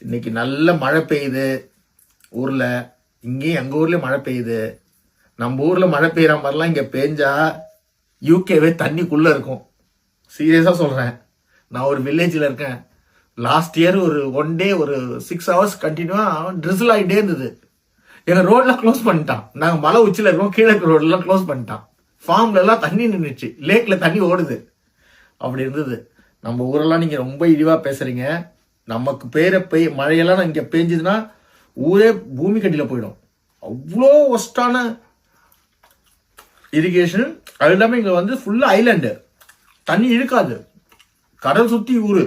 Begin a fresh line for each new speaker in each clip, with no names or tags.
இன்னைக்கு நல்ல மழை பெய்யுது. ஊரில் இங்கேயும் எங்கள் ஊர்லேயும் மழை பெய்யுது. நம்ம ஊரில் மழை பெய்கிற மாதிரிலாம் இங்கே பெஞ்சா யூகேவே தண்ணிக்குள்ளே இருக்கும். சீரியஸாக சொல்கிறேன் நான் ஒரு வில்லேஜில் இருக்கேன். லாஸ்ட் இயர் ஒரு ஒன் டே ஒரு சிக்ஸ் ஹவர்ஸ் கண்டினியூவாக ட்ரிசில் ஆகிட்டே இருந்தது. எங்கள் ரோட்லாம் க்ளோஸ் பண்ணிட்டான். நாங்கள் மலை உச்சியில் இருக்கோம் கீழே இருக்கிற க்ளோஸ் பண்ணிட்டான். ஃபார்ம்லலாம் தண்ணி நின்றுச்சு லேக்கில் தண்ணி ஓடுது. அப்படி இருந்தது. நம்ம ஊரெல்லாம் நீங்கள் ரொம்ப இழிவாக பேசுகிறீங்க நமக்கு பெய்யற பெய் மழையெல்லாம் இங்கே பெஞ்சதுன்னா ஊரே பூமி கட்டியில் போயிடும். அவ்வளோ ஒஸ்டான இரிகேஷன் அது இல்லாமல் இங்கே வந்து ஃபுல்லாக ஐலாண்டு தண்ணி இழுக்காது. கடல் சுற்றி ஊர்.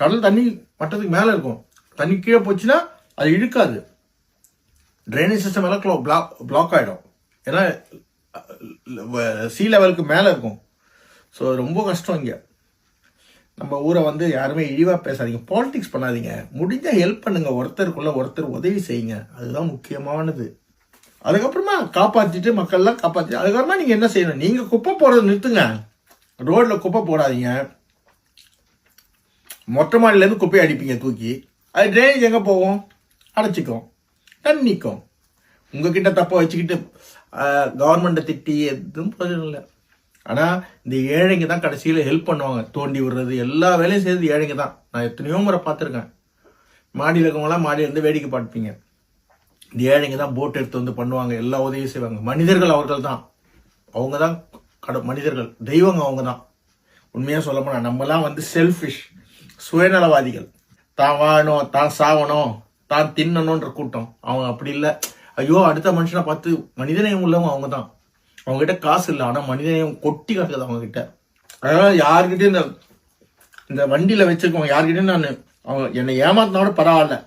கடல் தண்ணி மட்டத்துக்கு மேலே இருக்கும். தண்ணி கீழே போச்சுன்னா அது இழுக்காது. ட்ரைனேஜ் சிஸ்டம் எல்லாம் க்ளோ பிளாக் பிளாக் ஆகிடும் ஏன்னா சி லெவலுக்கு மேலே இருக்கும். ஸோ ரொம்ப கஷ்டம் இங்கே. நம்ம ஊரை வந்து யாருமே இழிவாக பேசாதீங்க. பாலிடிக்ஸ் பண்ணாதீங்க. முடிஞ்ச ஹெல்ப் பண்ணுங்கள் ஒருத்தருக்குள்ளே ஒருத்தர் உதவி செய்யுங்க. அதுதான் முக்கியமானது. அதுக்கப்புறமா காப்பாற்றிட்டு மக்கள்லாம் காப்பாற்றி அதுக்கப்புறமா நீங்கள் என்ன செய்யணும்? நீங்கள் குப்பை போடுறத நிறுத்துங்க. ரோட்டில் குப்பை போடாதீங்க. மொட்டை மாடியிலேருந்து குப்பையை அடிப்பீங்க தூக்கி. அது ட்ரைனேஜ் எங்கே போகும்? அடைச்சிக்கும். தண்ணிக்கும் உங்ககிட்ட தப்பாக வச்சுக்கிட்டு கவர்மெண்ட்டை திட்டி எதுவும் பிரயோஜனம் இல்லை. ஆனால் இந்த ஏழைங்க தான் கடைசியில் ஹெல்ப் பண்ணுவாங்க. தோண்டி விடுறது எல்லா வேலையும் செய்யறது ஏழைங்க தான். நான் எத்தனையோ முறை பார்த்துருக்கேன். மாடியில் இருக்கவங்களாம் மாடியிலேருந்து வேடிக்கை பார்ப்பீங்க. இந்த ஏழைங்க தான் போட் எடுத்து வந்து பண்ணுவாங்க எல்லா உதவியும் செய்வாங்க. மனிதர்கள் அவர்கள் தான். அவங்க தான் கட மனிதர்கள். தெய்வங்க அவங்க தான். உண்மையாக சொல்ல போனால் நம்மலாம் வந்து செல்ஃபிஷ் சுயநலவாதிகள். தான் வாழணும் தான் சாவணும் தான் தின்னணுன்ற கூட்டம். அவங்க அப்படி இல்லை. ஐயோ அடுத்த மனுஷனை பார்த்து மனிதநேயம் உள்ளவங்க அவங்க தான். அவங்க கிட்ட காசு இல்லை ஆனால் மனிதநேயம் கொட்டி கிடக்குது அவங்க கிட்ட அதனால யாருக்கிட்டையும் இந்த இந்த வண்டியில வச்சிருக்கவங்க யார்கிட்டயும் நான் அவங்க என்னை ஏமாத்தினா கூட பரவாயில்ல.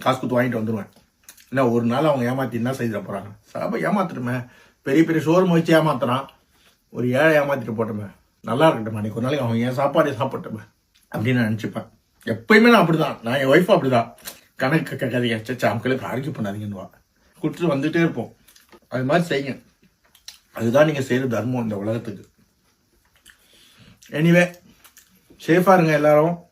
காசு கொடுத்து வாங்கிட்டு வந்துடுவேன் ஏன்னா ஒரு நாள் அவங்க ஏமாத்தி என்ன செய்திட போறாங்க? சாப்பா ஏமாத்திட்டுமே பெரிய பெரிய ஷோரூம் வச்சு ஏமாத்துறான். ஒரு ஏழை ஏமாத்திட்டு போட்டோமே. நல்லா இருக்கட்டும் அன்றைக்கி ஒரு நாளைக்கு அவன் என் சாப்பாடே சாப்பிட்டுமே அப்படின்னு நான் நினச்சிப்பேன். எப்பயுமே நான் அப்படிதான். நான் என் ஒய்ஃப் அப்படிதான். கணக்கு கேட்காதீங்க. சச்சா அவங்களுக்கு ஆர்கியூ பண்ணாதீங்கன்னுவா. கொடுத்துட்டு வந்துட்டே இருப்போம். அது மாதிரி செய்யுங்க. அதுதான் நீங்க செய்யற தர்மம் இந்த உலகத்துக்கு. எனிவே சேஃபா இருங்க எல்லாரும்.